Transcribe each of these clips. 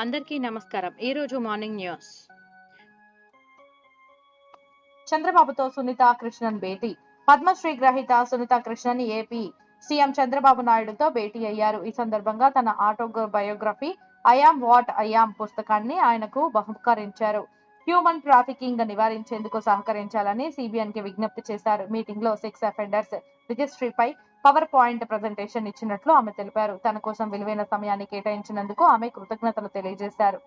అందరికీ నమస్కారం. ఈ రోజు మార్నింగ్ న్యూస్. చంద్రబాబుతో సునీత కృష్ణన్ భేటీ. పద్మశ్రీ గ్రహీత సునీత కృష్ణన్ ఏపీ సీఎం చంద్రబాబు నాయుడుతో భేటీ అయ్యారు. ఈ సందర్భంగా తన autobiography I am what I am పుస్తకాన్ని ఆయనకు బహుకరించారు. హ్యూమన్ ట్రాఫికింగ్ నివారించేందుకు సహకరించాలని సిబిఎన్కి విజ్ఞప్తి చేశారు. మీటింగ్లో సెక్స్ అఫెండర్స్ రిజిస్ట్రీపై పవర్ పాయింట్ ప్రజెంటేషన్ ఇచ్చినట్లు ఆమె తెలిపారు. తన కోసం విలువైన సమయాన్ని కేటాయించినందుకు ఆమె కృతజ్ఞతలు తెలియజేశారు.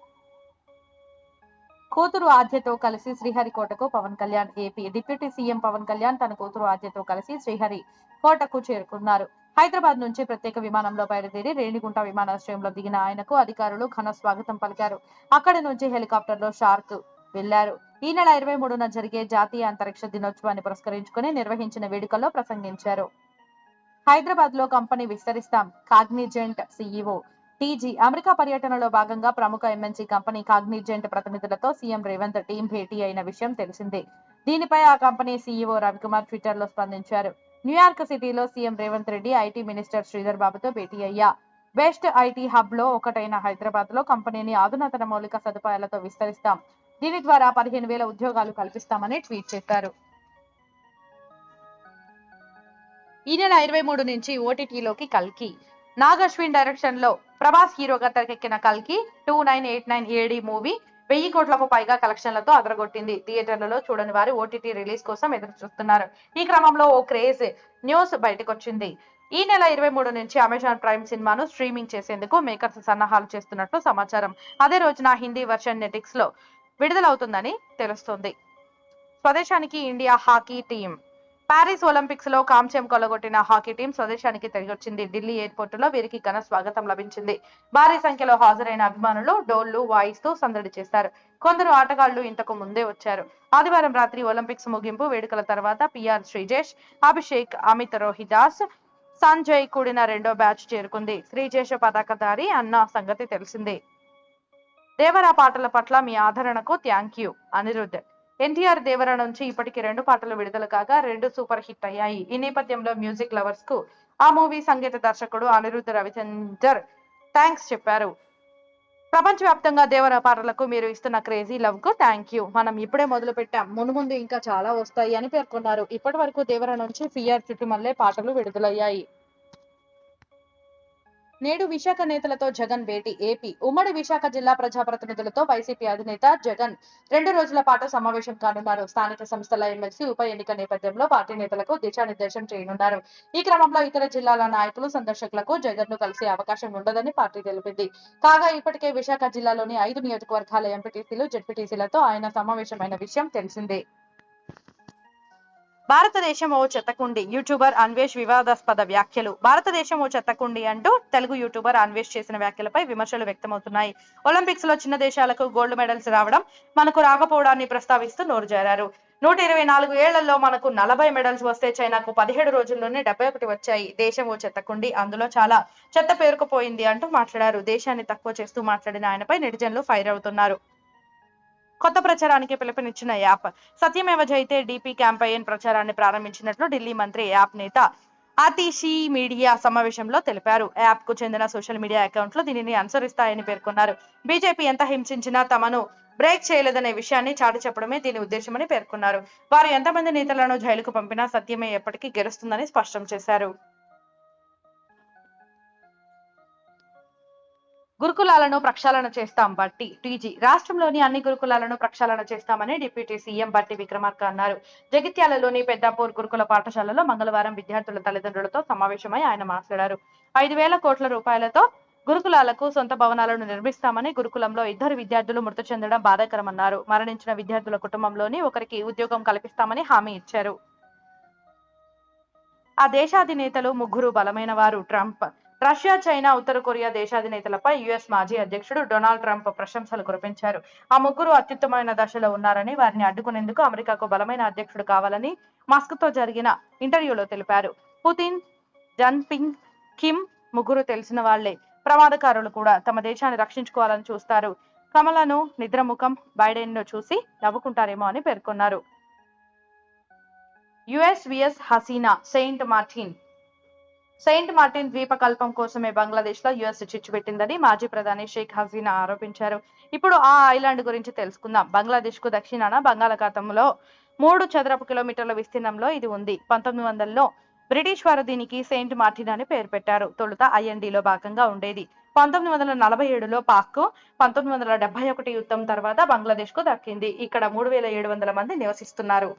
కూతురు ఆద్యతో కలిసి శ్రీహరికోటకు Pawan Kalyan AP deputy CM Pawan Kalyan తన కూతురు ఆద్యతో కలిసి శ్రీహరి కోటకు చేరుకున్నారు. హైదరాబాద్ నుంచి ప్రత్యేక విమానంలో బయలుదేరి రేణిగుంట విమానాశ్రయంలో దిగిన ఆయనకు అధికారులు ఘన స్వాగతం పలికారు. అక్కడి నుంచి హెలికాప్టర్లో షార్క్ వెళ్ళారు. ఈ నెల ఇరవై మూడున జరిగే జాతీయ అంతరిక్ష దినోత్సవాన్ని పురస్కరించుకుని నిర్వహించిన వేడుకల్లో ప్రసంగించారు. హైదరాబాద్లో company విస్తరిస్తాం. Cognizant CEO. TG America పర్యటనలో భాగంగా ప్రముఖ ఎంఎన్సీ కంపెనీ కాగ్నిజెంట్ ప్రతినిధులతో సీఎం రేవంత్ టీం భేటీ అయిన విషయం తెలిసిందే. దీనిపై ఆ కంపెనీ సీఈఓ రవికుమార్ ట్విట్టర్లో స్పందించారు. న్యూయార్క్ సిటీలో CM Revanth Reddy IT minister Sridhar బాబుతో భేటీ అయ్యా. బెస్ట్ ఐటీ హబ్లో ఒకటైన హైదరాబాద్లో కంపెనీని అధునాతన మౌలిక సదుపాయాలతో విస్తరిస్తాం. దీని ద్వారా పదిహేను వేల ఉద్యోగాలు కల్పిస్తామని ట్వీట్ చేశారు. ఈ నెల ఇరవై మూడు నుంచి ఓటీటీలోకి కల్కి నాగ్ అశ్విన్ డైరెక్షన్లో ప్రభాస్ హీరోగా తెరకెక్కిన కల్కి two nine eight nine AD movie వెయ్యి కోట్లకు పైగా కలెక్షన్లతో అదరగొట్టింది. థియేటర్లలో చూడని వారు ఓటీటీ రిలీజ్ కోసం ఎదురు చూస్తున్నారు. ఈ క్రమంలో ఓ క్రేజ్ న్యూస్ బయటకొచ్చింది. ఈ నెల ఇరవై మూడు నుంచి అమెజాన్ ప్రైమ్ సినిమాను స్ట్రీమింగ్ చేసేందుకు మేకర్స్ సన్నాహాలు చేస్తున్నట్లు సమాచారం. అదే రోజున హిందీ వర్షన్ నెటిక్స్లో విడుదలవుతుందని తెలుస్తోంది. స్వదేశానికి ఇండియా హాకీ టీం పారిస్ ఒలింపిక్స్లో కాంస్యం కొలగొట్టిన హాకీ టీం స్వదేశానికి తిరిగొచ్చింది. ఢిల్లీ ఎయిర్పోర్ట్లో వీరికి ఘన స్వాగతం లభించింది. భారీ సంఖ్యలో హాజరైన అభిమానులు డోళ్ళు వాయిస్తూ సందడి చేశారు. కొందరు ఆటగాళ్ళు ఇంతకు ముందే వచ్చారు. ఆదివారం రాత్రి ఒలింపిక్స్ ముగింపు వేడుకల తర్వాత పిఆర్ శ్రీజేష్ అభిషేక్ అమిత్ రోహిదాస్ సంజయ్ కూడిన రెండో బ్యాచ్ చేరుకుంది. శ్రీజేష్ పతాకధారి అన్న సంగతి తెలిసిందే. దేవరా పాటల పట్ల మీ ఆదరణకు thank you. Anirudh NTR Devara నుంచి ఇప్పటికి రెండు పాటలు విడుదల కాగా రెండు సూపర్ హిట్ అయ్యాయి. ఈ నేపథ్యంలో మ్యూజిక్ లవర్స్కు ఆ మూవీ సంగీత దర్శకుడు అనిరుద్ధ రవిచందర్ థ్యాంక్స్ చెప్పారు. ప్రపంచవ్యాప్తంగా దేవర పాటలకు మీరు ఇస్తున్న క్రేజీ లవ్కు థ్యాంక్ యూ. మనం ఇప్పుడే మొదలు పెట్టాం మును ముందు ఇంకా చాలా వస్తాయి అని పేర్కొన్నారు. ఇప్పటి వరకు దేవర నుంచి పిఆర్ చుట్టుమల్లే పాటలు విడుదలయ్యాయి. నేడు విశాఖ నేతలతో జగన్ భేటీ ఏపీ ఉమ్మడి విశాఖ జిల్లా ప్రజాప్రతినిధులతో వైసీపీ అధినేత జగన్ రెండు రోజుల పాటు సమావేశం కానున్నారు. స్థానిక సంస్థల ఎమ్మెల్సీ ఉప ఎన్నిక నేపథ్యంలో పార్టీ నేతలకు దిశానిర్దేశం చేయనున్నారు. ఈ క్రమంలో ఇతర జిల్లాల నాయకులు సందర్శకులకు జగన్ను కలిసే అవకాశం ఉండదని పార్టీ తెలిపింది. కాగా ఇప్పటికే విశాఖ జిల్లాలోని ఐదు నియోజకవర్గాల ఎంపీటీసీలు జెడ్పీటీసీలతో ఆయన సమావేశమైన విషయం తెలిసిందే. భారతదేశం ఓ చెత్తకుండి. యూట్యూబర్ అన్వేష్ వివాదాస్పద వ్యాఖ్యలు. భారతదేశం ఓ చెత్తకుండి అంటూ తెలుగు యూట్యూబర్ అన్వేష్ చేసిన వ్యాఖ్యలపై విమర్శలు వ్యక్తమవుతున్నాయి. ఒలింపిక్స్లో చిన్న దేశాలకు గోల్డ్ మెడల్స్ రావడం మనకు రాకపోవడాన్ని ప్రస్తావిస్తూ నోరు జారారు. నూట ఇరవై నాలుగు ఏళ్ళలో మనకు నలభై మెడల్స్ వస్తే చైనాకు పదిహేడు రోజుల్లోనే డెబ్బై ఒకటి వచ్చాయి. దేశం ఓ చెత్తకుండి. అందులో చాలా చెత్త పేరుకుపోయింది అంటూ మాట్లాడారు. దేశాన్ని తక్కువ చేస్తూ మాట్లాడిన ఆయనపై నెటిజన్లు ఫైర్ అవుతున్నారు. కొత్త ప్రచారానికి పిలుపునిచ్చిన యాప్. సత్యమేవ జైతే డిపి క్యాంపెయిన్ ప్రచారాన్ని ప్రారంభించినట్లు ఢిల్లీ మంత్రి యాప్ నేత ఆతిషి మీడియా సమావేశంలో తెలిపారు. యాప్కు చెందిన సోషల్ మీడియా అకౌంట్లు దీనిని అనుసరిస్తాయని పేర్కొన్నారు. బీజేపీ ఎంత హింసించినా తమను బ్రేక్ చేయలేదనే విషయాన్ని చాటి చెప్పడమే దీని ఉద్దేశమని పేర్కొన్నారు. వారు ఎంతమంది నేతలను జైలుకు పంపినా సత్యమే ఎప్పటికీ గెలుస్తుందని స్పష్టం చేశారు. గురుకులాలను ప్రక్షాళన చేస్తాం బట్టి టీజీ. రాష్ట్రంలోని అన్ని గురుకులాలను ప్రక్షాళన చేస్తామని డిప్యూటీ సీఎం బట్టి విక్రమార్క అన్నారు. జగిత్యాలలోని పెద్దాపూర్ గురుకుల పాఠశాలలో మంగళవారం విద్యార్థుల తల్లిదండ్రులతో సమావేశమై ఆయన మాట్లాడారు. ఐదు వేల కోట్ల రూపాయలతో గురుకులాలకు సొంత భవనాలను నిర్మిస్తామని గురుకులంలో ఇద్దరు విద్యార్థులు మృతి చెందడం బాధాకరమన్నారు. మరణించిన విద్యార్థుల కుటుంబంలోని ఒకరికి ఉద్యోగం కల్పిస్తామని హామీ ఇచ్చారు. ఆ దేశాధినేతలు ముగ్గురు బలమైన వారు ట్రంప్ రష్యా చైనా ఉత్తర కొరియా దేశాధినేతలపై యుఎస్ మాజీ అధ్యక్షుడు డొనాల్డ్ ట్రంప్ ప్రశంసలు కురిపించారు. ఆ ముగ్గురు అత్యుత్తమైన దశలో ఉన్నారని వారిని అడ్డుకునేందుకు అమెరికాకు బలమైన అధ్యక్షుడు కావాలని మస్క్తో జరిగిన ఇంటర్వ్యూలో తెలిపారు. పుతిన్ జన్పింగ్ కిమ్ ముగ్గురు తెలిసిన వాళ్ళే. ప్రమాదకారులు కూడా తమ దేశాన్ని రక్షించుకోవాలని చూస్తారు. కమలను నిద్రముఖం బైడెన్ను చూసి నవ్వుకుంటారేమో అని పేర్కొన్నారు. US V S Hasina Saint Martin Saint Martin ద్వీపకల్పం కోసమే బంగ్లాదేశ్లో యుఎస్ చిచ్చుపెట్టిందని మాజీ ప్రధాని షేక్ హసీనా ఆరోపించారు. ఇప్పుడు ఆ ఐలాండ్ గురించి తెలుసుకుందాం. బంగ్లాదేశ్కు దక్షిణాన బంగాళాఖాతంలో మూడు చదరపు కిలోమీటర్ల విస్తీర్ణంలో ఇది ఉంది. పంతొమ్మిది వందలలో బ్రిటిష్ వారు దీనికి సెయింట్ మార్టిన్ అని పేరు పెట్టారు. తొలుత ఐఎన్డీలో భాగంగా ఉండేది. పంతొమ్మిది వందల నలభై ఏడులో పాక్ పంతొమ్మిది వందల డెబ్బై ఒకటి యుద్ధం తర్వాత బంగ్లాదేశ్కు దక్కింది. ఇక్కడ మూడు వేల ఏడు వందల మంది నివసిస్తున్నారు.